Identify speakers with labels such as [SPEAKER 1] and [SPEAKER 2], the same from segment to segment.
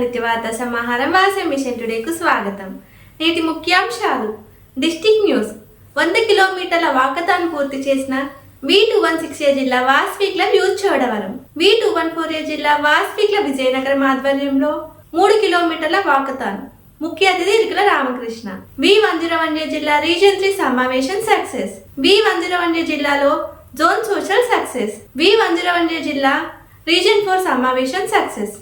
[SPEAKER 1] VCA వాణిజ్య సమాహారం Vasavi machine టుడేకు స్వాగతం. నేటి ముఖ్యాంశాలు. District news. వంద కిలోమీటర్ల వాకతాన్ పూర్తి చేసిన V two one six A జిల్లా Vasavi club Chodavaram. V two one four A జిల్లా వాస్వి విజయనగరం ఆధ్వర్యంలో మూడు కిలోమీటర్ల వాకతాన్ ముఖ్య అతిథి Irukula Ramakrishna. V one zero one A జిల్లా రీజన్ త్రీ సమావేశం success. V one zero one A జిల్లాలో zone social success. V one zero one A జిల్లా రీజన్ ఫోర్ సమావేశం సక్సెస్.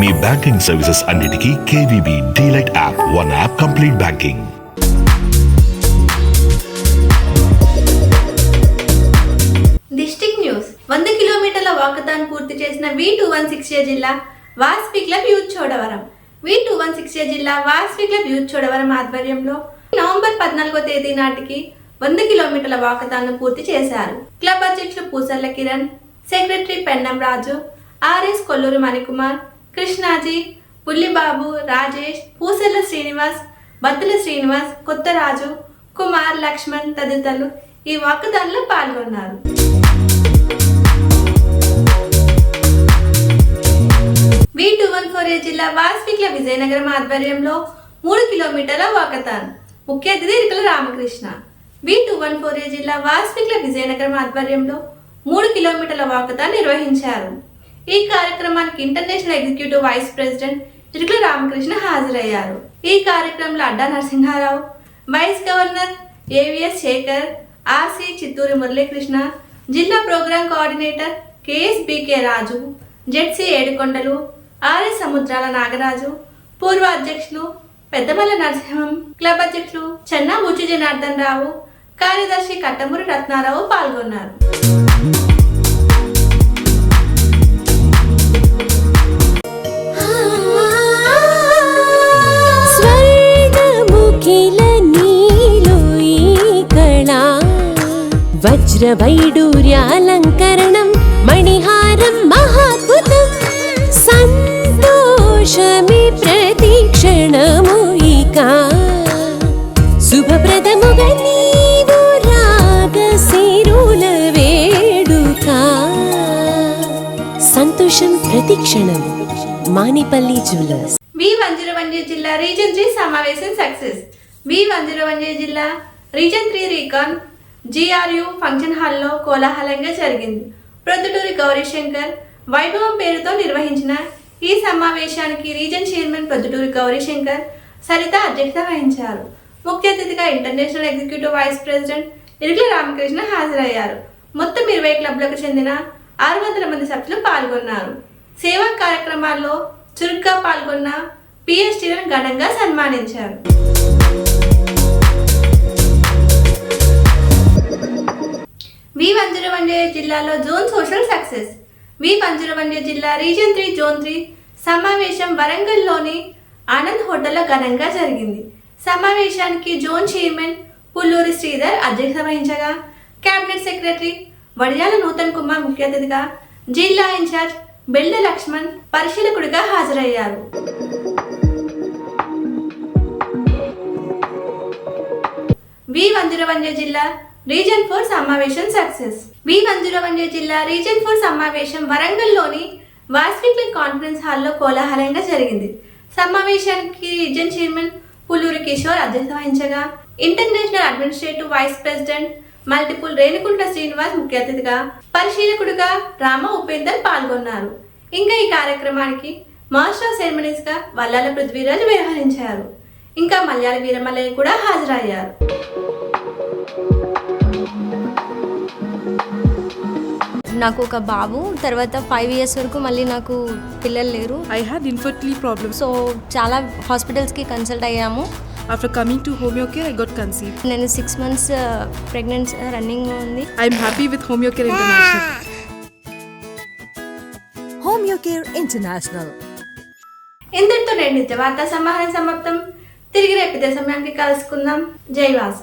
[SPEAKER 2] మీ బ్యాంకింగ్ సర్వీసెస్ అన్నిటికీ KVB DLite app one app complete banking.
[SPEAKER 1] District news. వంద కిలోమీటర్ల walkathon పూర్తి చేసిన V two one six జిల్లా Vasavi club youth Chodavaram. V two one six జిల్లా వాస్పి club youth Chodavaram ఆధ్వర్యంలో నవంబర్ పద్నాలుగో తేదీ నాటికి వంద కిలోమీటర్ల వాకథాన్ను పూర్తి చేశారు. క్లబ్ అధ్యక్షులు పూసర్ల కిరణ్ సెక్రటరీ పెన్నం రాజు ఆర్ఎస్ కొల్లూరు మణికుమార్ కృష్ణాజీ పుల్లిబాబు రాజేష్ పూసెల శ్రీనివాస్ బత్తుల శ్రీనివాస్ కొత్తరాజు కుమార్ లక్ష్మణ్ తదితరులు ఈ వాకథాన్లో పాల్గొన్నారు. V two one four A జిల్లా వాస్పిక్ల విజయనగరం ఆధ్వర్యంలో మూడు కిలోమీటర్ల వాకథాన్. ముఖ్య అతిథి Irukula Ramakrishna. V two one four A జిల్లా వాస్మిక్ల విజయనగరం ఆధ్వర్యంలో మూడు కిలోమీటర్ల వాకథాన్ నిర్వహించారు. ఈ కార్యక్రమానికి international executive vice president Chirukula Ramakrishna హాజరయ్యారు. ఈ కార్యక్రమంలో Adda Narasimharao vice governor AVS Sekhar RC Chittoor Muralikrishna జిల్లా programme coordinator KS Raju ZC Yedukondalu RS Samudrala Nagaraju పూర్వ అధ్యక్షులు పెద్దమల్ల నరసింహం క్లబ్ అధ్యక్షులు చెన్నా బుచ్చి జనార్దన్ రావు కార్యదర్శి కట్టమూరి రత్నారావు పాల్గొన్నారు.
[SPEAKER 3] వజ్రవైడూర్యాలంకరణం మణిహారం మహాద్భుతం సంతోషమి ప్రతిక్షణము ఇక శుభప్రదముగా నీవు రాగశిరుల వేడుక సంతోషం ప్రతిక్షణం Manipalli jewellers
[SPEAKER 1] V one zero one జిల్లా రీజన్ త్రీ సమావేశం success V one zero one జిల్లా రీజన్ త్రీ రీకాన్ జిఆర్యు ఫంక్షన్ హాల్లో కోలాహలంగా జరిగింది. ప్రొద్దుటూరి గౌరీశంకర్ వైభవం పేరుతో నిర్వహించిన ఈ సమావేశానికి రీజన్ చైర్మన్ ప్రొద్దుటూరి గౌరీశంకర్ సరిత అధ్యక్షత వహించారు. ముఖ్య అతిథిగా international executive vice president Irukula Ramakrishna హాజరయ్యారు. మొత్తం ఇరవై క్లబ్లకు చెందిన ఆరు వందల మంది సభ్యులు పాల్గొన్నారు. సేవా కార్యక్రమాల్లో చురుగ్గా పాల్గొన్న పిఎస్టీలను ఘనంగా సన్మానించారు. వి వన్ జిల్లాలో zone social success. V one జిల్లా రీజన్ త్రీ జోన్ త్రీ సమావేశం వరంగల్లోని ఆనంద్ హోటల్లో ఘనంగా జరిగింది. సమావేశానికి జోన్ చైర్మన్ పుల్లూరి శ్రీధర్ అధ్యక్షత వహించగా కేబినెట్ సెక్రటరీ వడియాల నూతన్ కుమార్ ముఖ్య అతిథిగా జిల్లా ఇన్ఛార్జ్ బెల్ల లక్ష్మణ్ పరిశీలకుడిగా హాజరయ్యారు. వి వన్ జిల్లా రీజన్ ఫోర్ సమావేశం సక్సెస్. వి వన్ జిల్లా రీజన్ ఫోర్ సమావేశం వరంగల్లోని వాస్విక్ కాన్ఫరెన్స్ హాల్లో కోలాహలంగా జరిగింది. సమావేశానికి రీజన్ చైర్మన్ పులూరి కిషోర్ అధ్యక్షత వహించగా international administrative vice president multiple Renukunta Srinivas ముఖ్య అతిథిగా పరిశీలకుడిగా రామ ఉపేందర్ పాల్గొన్నారు. ఇంకా ఈ కార్యక్రమానికి మాస్టర్ ఆఫ్ సెరమనీస్గా వల్లాల పృథ్వీరాజ్ వ్యవహరించారు. ఇంకా మలయాళ వీరమల్లయ్య కూడా హాజరయ్యారు.
[SPEAKER 4] నాకు ఒక బాబు తర్వాత ఫైవ్ ఇయర్స్ వరకు మళ్ళీ నాకు పిల్లలు లేరు.
[SPEAKER 5] I had infertility problem
[SPEAKER 4] so చాలా హాస్పిటల్స్కి కన్సల్ట్ అయ్యాము.
[SPEAKER 5] After coming to Homeocare I got conceive
[SPEAKER 4] నేను సిక్స్ మంత్స్ ప్రెగ్నెంట్ రన్నింగ్ ఉంది.
[SPEAKER 5] I'm happy with Homeocare international
[SPEAKER 6] Homeocare international
[SPEAKER 1] ఇంతటితో నేను నిత్య వార్తా సమాహారం సమాప్తం. తిరిగి రేపు ఇదే సమయానికి కలుసుకుందాం. జై వాసు.